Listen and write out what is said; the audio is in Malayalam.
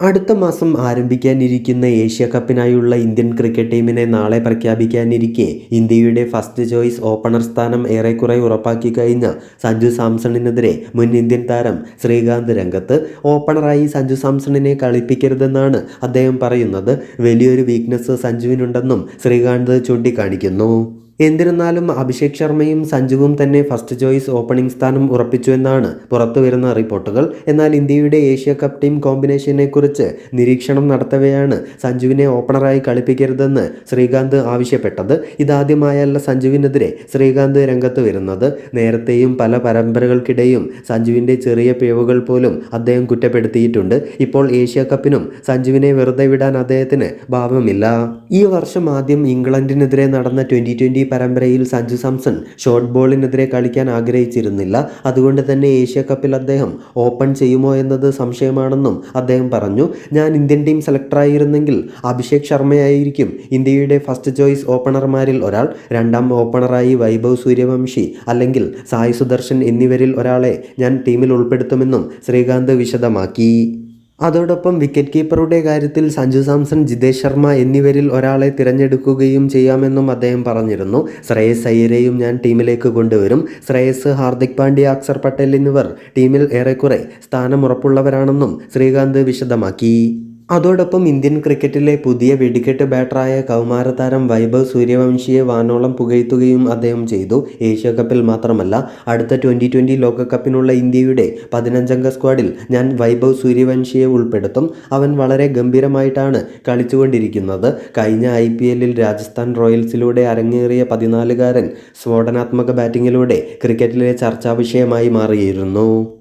അടുത്ത മാസം ആരംഭിക്കാനിരിക്കുന്ന ഏഷ്യ കപ്പിനായുള്ള ഇന്ത്യൻ ക്രിക്കറ്റ് ടീമിനെ നാളെ പ്രഖ്യാപിക്കാനിരിക്കെ ഇന്ത്യയുടെ ഫസ്റ്റ് ചോയ്സ് ഓപ്പണർ സ്ഥാനം ഏറെക്കുറെ ഉറപ്പാക്കി കഴിഞ്ഞ സഞ്ജു സാംസണിനെതിരെ മുൻ ഇന്ത്യൻ താരം ശ്രീകാന്ത് രംഗത്ത് ഓപ്പണറായി സഞ്ജു സാംസണിനെ കളിപ്പിക്കരുതെന്നാണ് അദ്ദേഹം പറയുന്നത്. വലിയൊരു വീക്ക്നെസ് സഞ്ജുവിനുണ്ടെന്നും ശ്രീകാന്ത് ചൂണ്ടിക്കാണിക്കുന്നു. എന്നിരുന്നാലും അഭിഷേക് ശർമ്മയും സഞ്ജുവും തന്നെ ഫസ്റ്റ് ചോയ്സ് ഓപ്പണിംഗ് സ്ഥാനം ഉറപ്പിച്ചു എന്നാണ് പുറത്തുവരുന്ന റിപ്പോർട്ടുകൾ. എന്നാൽ ഇന്ത്യയുടെ ഏഷ്യ കപ്പ് ടീം കോമ്പിനേഷനെ കുറിച്ച് നിരീക്ഷണം നടത്തവെയാണ് സഞ്ജുവിനെ ഓപ്പണറായി കളിപ്പിക്കരുതെന്ന് ശ്രീകാന്ത് ആവശ്യപ്പെട്ടത്. ഇതാദ്യമായല്ല സഞ്ജുവിനെതിരെ ശ്രീകാന്ത് രംഗത്ത് വരുന്നത്. നേരത്തെയും പല പരമ്പരകൾക്കിടെയും സഞ്ജുവിന്റെ ചെറിയ പിഴവുകൾ പോലും അദ്ദേഹം കുറ്റപ്പെടുത്തിയിട്ടുണ്ട്. ഇപ്പോൾ ഏഷ്യ കപ്പിനും സഞ്ജുവിനെ വെറുതെ വിടാൻ അദ്ദേഹത്തിന് ഭാവമില്ല. ഈ വർഷം ആദ്യം ഇംഗ്ലണ്ടിനെതിരെ നടന്ന ട്വന്റി ട്വന്റി പരമ്പരയിൽ സഞ്ജു സാംസൺ ഷോർട്ട് ബോളിനെതിരെ കളിക്കാൻ ആഗ്രഹിച്ചിരുന്നില്ല. അതുകൊണ്ട് തന്നെ ഏഷ്യ കപ്പിൽ അദ്ദേഹം ഓപ്പൺ ചെയ്യുമോ എന്നത് സംശയമാണെന്നും അദ്ദേഹം പറഞ്ഞു. ഞാൻ ഇന്ത്യൻ ടീം സെലക്ടറായിരുന്നെങ്കിൽ അഭിഷേക് ശർമ്മയായിരിക്കും ഇന്ത്യയുടെ ഫസ്റ്റ് ചോയ്സ് ഓപ്പണർമാരിൽ ഒരാൾ. രണ്ടാം ഓപ്പണറായി വൈഭവ് സൂര്യവംശി അല്ലെങ്കിൽ സായി സുദർശൻ എന്നിവരിൽ ഒരാളെ ഞാൻ ടീമിൽ ഉൾപ്പെടുത്തുമെന്നും ശ്രീകാന്ത് വിശദമാക്കി. അതോടൊപ്പം വിക്കറ്റ് കീപ്പറുടെ കാര്യത്തിൽ സഞ്ജു സാംസൺ ജിതേഷ് ശർമ്മ എന്നിവരിൽ ഒരാളെ തിരഞ്ഞെടുക്കുകയും ചെയ്യാമെന്നും അദ്ദേഹം പറഞ്ഞിരുന്നു. ശ്രേയസ് അയ്യരെയും ഞാൻ ടീമിലേക്ക് കൊണ്ടുവരും. ശ്രേയസ് ഹാർദിക് പാണ്ഡ്യ അക്സർ പട്ടേൽ എന്നിവർ ടീമിൽ ഏറെക്കുറെ സ്ഥാനമുറപ്പുള്ളവരാണെന്നും ശ്രീകാന്ത് വിശദമാക്കി. അതോടൊപ്പം ഇന്ത്യൻ ക്രിക്കറ്റിലെ പുതിയ വെടിക്കെട്ട് ബാറ്ററായ കൗമാരതാരം വൈഭവ് സൂര്യവംശിയെ വാനോളം പുകഴ്ത്തുകയും അദ്ദേഹം ചെയ്തു. ഏഷ്യ കപ്പിൽ മാത്രമല്ല അടുത്ത ട്വന്റി ട്വന്റി ലോകകപ്പിനുള്ള ഇന്ത്യയുടെ പതിനഞ്ചംഗ സ്ക്വാഡിൽ ഞാൻ വൈഭവ് സൂര്യവംശിയെ ഉൾപ്പെടുത്തും. അവൻ വളരെ ഗംഭീരമായിട്ടാണ് കളിച്ചുകൊണ്ടിരിക്കുന്നത്. കഴിഞ്ഞ ഐ പി എല്ലിൽ രാജസ്ഥാൻ റോയൽസിലൂടെ അരങ്ങേറിയ പതിനാലുകാരൻ സ്ഫോടനാത്മക ബാറ്റിങ്ങിലൂടെ ക്രിക്കറ്റിലെ ചർച്ചാ വിഷയമായി മാറിയിരുന്നു.